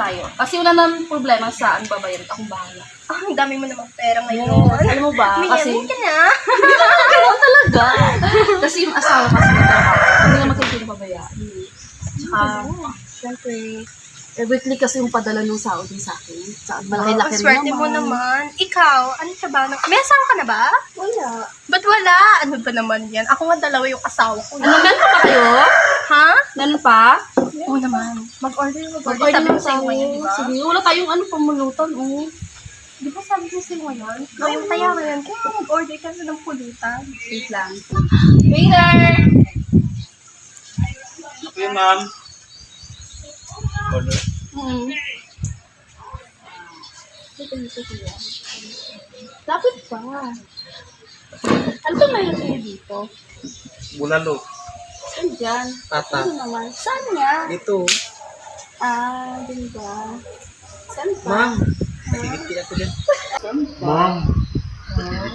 Tayo. Kasi wala naman problema saan babayaran. Akong bahala. Ah, ang dami mo namang pera ngayon. Alam mo ba? Kasi, Kasi, ka na. Ganun talaga. Kasi yung asawa kasi nagtrabaho. Hindi naman kayo pinababayaan. Tsaka, syempre, eh, weekly kasi yung padala ng sahod niya sa akin. Sa malaki-laki rin Swerte mo naman. Ikaw, ano ka ba? May asawa ka na ba? Wala. Ba't wala? Ano ba naman yan? Ako nga dalawa yung asawa ko. Ano, meron pa ba kayo? Ha? Meron pa? Oo naman. Mag-order, mag-order. Order Sabi ko naman sa'yo tayo. ngayon, di ba? Sige, wala tayong ano pamulutan. Oh. Di ba sabi ko sa'yo ngayon? Ngayong kaya ngayon, kaya mag-order ka na ng pulutan. Wait lang. Waiter! Yun, ma'am. Order. Hmm. Lapit pa. Ano ba mayroon kayo dito? Bulalo. Saan dyan? Tata. Ano naman? Saan nga? Dito. Ah, dun ba? Saan pa? Ma'am. Tigit ako din. Ma'am.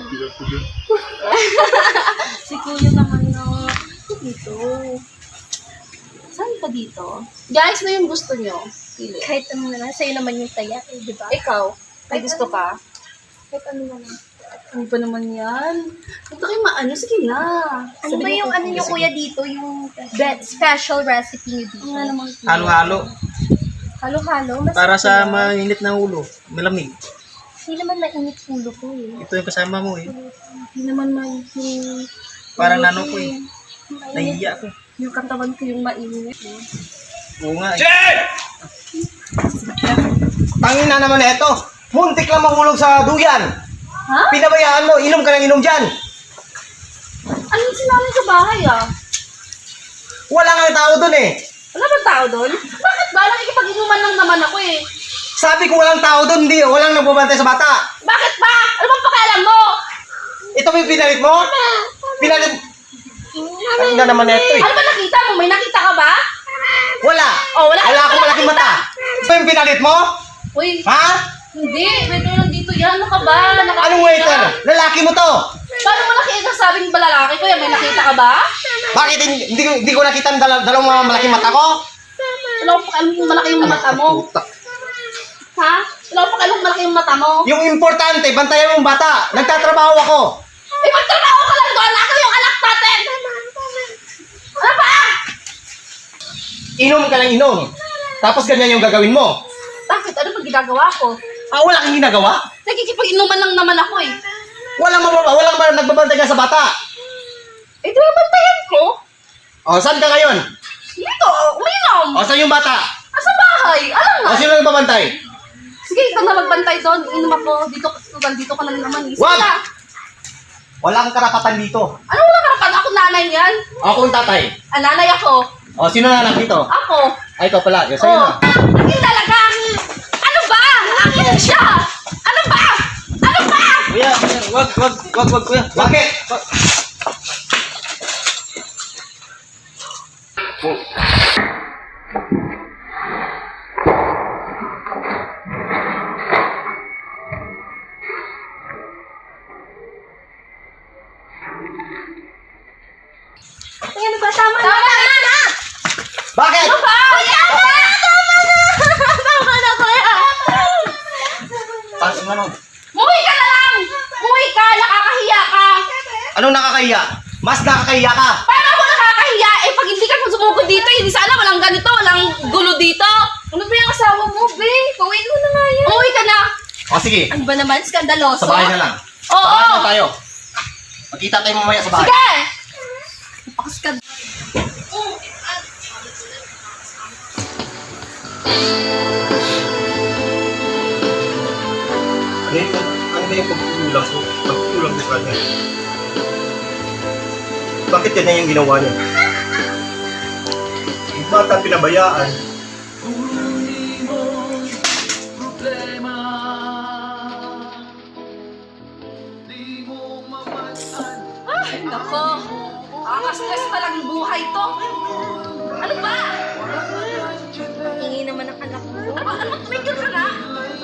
Tigit ako din. Si Kuya naman no. Dito. Saan ka dito? Guys, na yung gusto nyo? Pili. Kahit ano na lang, sa'yo naman yung taya, eh, di ba? Ikaw, may gusto ka? Kahit ano na lang. Ano ba naman yan? Ito kayo maano, sige na. Ano ba yung ano yung kuya dito, yung be- special recipe niyo dito? Ano nga naman? Halo-halo. Halo-halo? Mas Para sa mainit na ulo. Malamig. Hindi naman mainit ulo ko eh. Ito yung kasama mo eh. Hindi naman may yung, Parang nano ko eh. Nahihiya ako. yung katawan ko yung mainit. eh. Oo nga eh. Tangin na naman ito. Muntik lang mahulog sa duyan. Ha? Pinabayaan mo, inom ka ng inom dyan. Anong sinabi sa bahay ah? Wala nga tao dun eh. Wala bang tao doon? Bakit ba? Nakikipag-inuman lang naman ako eh. Sabi ko walang tao dun, hindi. Walang nagbabantay sa bata. Bakit ba? Ano bang pakialam mo? Ito ba yung pinalit mo? Pinalit... Tangin na naman ito eh. Ano ba nakita mo? May nakita ka ba? Wala. Oh, wala. Wala akong malaking mata. Ito yung pinalit mo? Uy, Ha? hindi. Lang dito yan. Ano ka ba? Nakakita Anong waiter? Lalaki mo to. Paano mo nakita sabing balalaki ko yan? May nakita ka ba? Bakit hindi, hindi, ko- hindi ko nakita ang dal- dalawang mga malaking mata ko? Wala ko pakialam kung malaki yung mata mo. Puta. Ha? Wala ko pakialam kung malaki yung mata mo. Yung importante, bantayan mo yung bata. Nagtatrabaho ako. Eh, magtrabaho ka lang doon. Ako yung anak natin. Ano ba? Inom ka ng inom. Tapos ganyan yung gagawin mo. Bakit? Ano ba ginagawa ko? Ah, wala kang ginagawa? Nakikipag-inuman lang naman ako eh. Walang mababa, walang ba nagbabantay ka sa bata. Eh, di ba bantayan ko? O, saan ka ngayon? Dito, uminom. O, saan yung bata? Asa bahay? Alam mo. O, sino nagbabantay? Sige, ikaw na magbantay doon. Inom ako. Dito, tutal, dito ka lang naman. eh. Sige Wag! na. Wala kang karapatan dito. Ano wala karapan? Ako nanay niyan. Ako yung tatay. Ah, nanay ako. O, sino na anak dito? Ako. Ay, ikaw pala. Sa'yo Oh. na. Akin talaga. Akin siya. Ano ba? Ano ba? Kuya, kuya, wag, wag, wag, wag, kuya. Bakit? Ay, ano ba? Tama na! Tama na! Bakit? Ano ba? Tama na! Tama na, kuya! Pas, ano? Muhi ka na lang. Muhi ka. Nakakahiya ka. Anong nakakahiya? Mas nakakahiya ka. Paano ako nakakahiya? Eh, pag hindi ka sumugod dito, hindi sana walang ganito, walang gulo dito. Ano ba yung asawa mo, be? Pauwiin mo na nga yan. Umuwi ka na. O, sige. Ano ba naman? Skandaloso? Sa bahay na lang. Oo. Sa bahay na tayo. Magkita tayo mamaya sa bahay. Sige. Napakaskad... Ano yung, ano yung pagkulang mo? Pagkulang mo sa kanya. Bakit yan na yung ginawa niya? Bata pinabayaan. Ah, nako! Kakastress palang buhay to! Ano ba? Hingi naman ang anak mo. Ano ba? Ano ba? Na?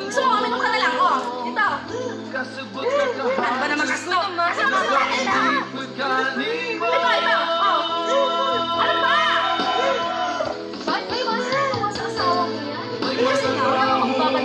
Gusto mo, na lang, oh. Dito. Ano ba naman kasto? Kasama ka na! So,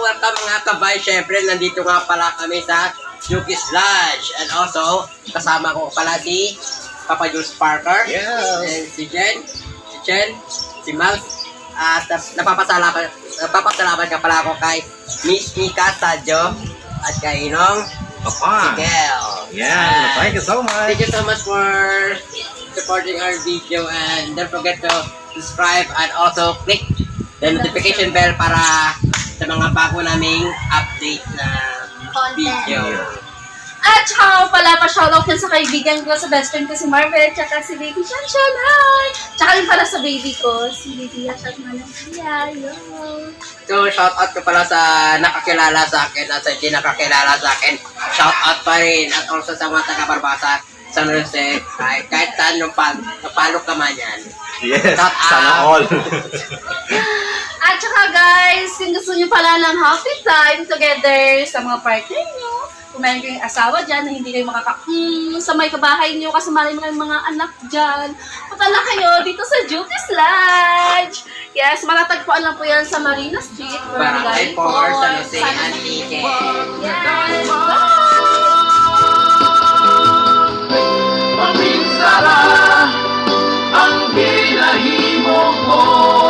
welcome mga kabay. Siyempre, nandito nga pala kami sa Yuki's Lodge. And also, kasama ko pala si Papa Jules Parker. Yes. And si Jen, si Chen, si Max. At napapasalamat, napapasalamat ka pala ako kay Miss Mika Sadjo at kay Inong Papa. Miguel. Yeah, thank you so much. Thank you so much for supporting our video and don't forget to subscribe and also click the notification bell para sa mga bago naming update na video. At saka pala pa shoutout sa kaibigan ko, sa best friend ko si Marvel, tsaka si Baby Shanshan, hi! Tsaka rin pala sa baby ko, si Baby Yashat Malang yo! So, shout out ko pala sa nakakilala sa akin at sa hindi nakakilala sa akin. Shout out pa rin at also sa mga taga-Barbasa, San Jose, kahit, kahit saan yung pag, napalo ka man yan. Yes, Shout sana out. all. At saka guys, kung gusto nyo pala ng happy time together sa mga partner nyo, kung meron kayong asawa dyan na hindi kayo makaka... Hmm, sa may kabahay nyo, kasama mo ng mga anak dyan. Patala kayo dito sa Jutis Lodge! Yes, matatagpuan lang po yan sa Marina Street. Barangay 4, San Jose, Antique. Yes! Mapinsala ang ginahimo ko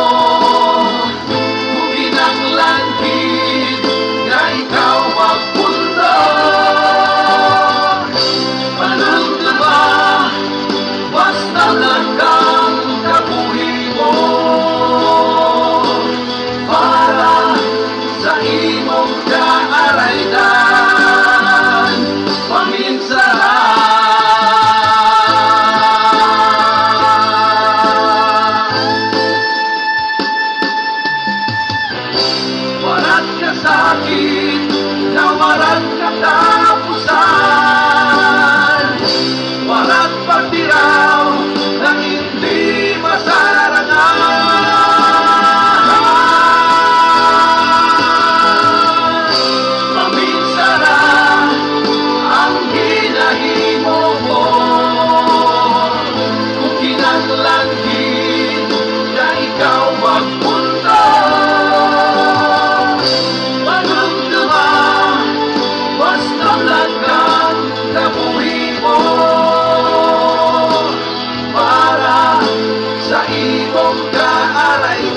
older, I like